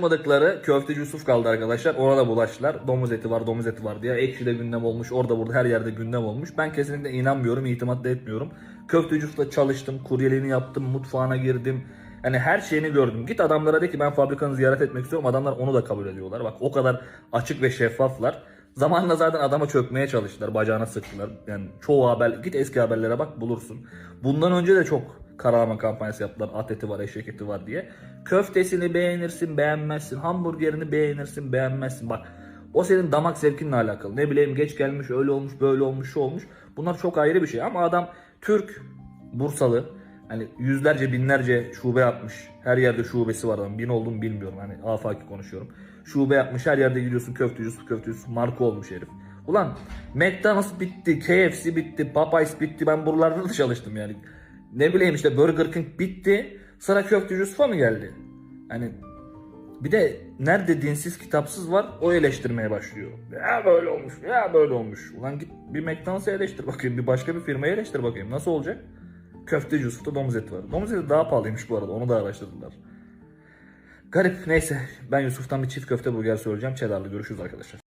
Yapmadıkları köfteci Yusuf kaldı arkadaşlar. Ona da bulaştılar. Domuz eti var, domuz eti var diye. Ekşi de gündem olmuş. Orada burada her yerde gündem olmuş. Ben kesinlikle inanmıyorum, itimat da etmiyorum. Köfteci Yusuf'la çalıştım. Kuryeliğini yaptım. Mutfağına girdim. Yani her şeyini gördüm. Git adamlara de ki ben fabrikanı ziyaret etmek istiyorum. Adamlar onu da kabul ediyorlar. Bak o kadar açık ve şeffaflar. Zamanla zaten adama çökmeye çalıştılar. Bacağına sıktılar. Yani çoğu haber, git eski haberlere bak bulursun. Bundan önce de çok karalama kampanyası yaptılar. At eti var, eşek eti var diye. Köftesini beğenirsin, beğenmezsin. Hamburgerini beğenirsin, beğenmezsin. Bak o senin damak zevkinle alakalı. Ne bileyim geç gelmiş, öyle olmuş, böyle olmuş, şu olmuş. Bunlar çok ayrı bir şey. Ama adam Türk, Bursalı. Hani yüzlerce, binlerce şube yapmış. Her yerde şubesi var adam. Bin olduğunu bilmiyorum. Hani afaki konuşuyorum. Şube yapmış. Her yerde gidiyorsun köfteci Yusuf, köfteci. Marka olmuş herif. Ulan McDonald's bitti, KFC bitti, Popeyes bitti. Ben buralarda da çalıştım yani. Ne bileyim işte Burger King bitti. Sıra köfteci Yusuf'a mı geldi? Hani bir de nerede dinsiz kitapsız var o eleştirmeye başlıyor. Ya böyle olmuş, ya böyle olmuş. Ulan git bir McDonald's'ı eleştir bakayım, bir başka bir firmayı eleştir bakayım. Nasıl olacak? Köfteci Yusuf'ta domuz eti var. Domuz eti daha pahalıymış bu arada, onu da araştırdılar. Garip, neyse. Ben Yusuf'tan bir çift köfte burger söyleyeceğim. Cheddar'lı görüşürüz arkadaşlar.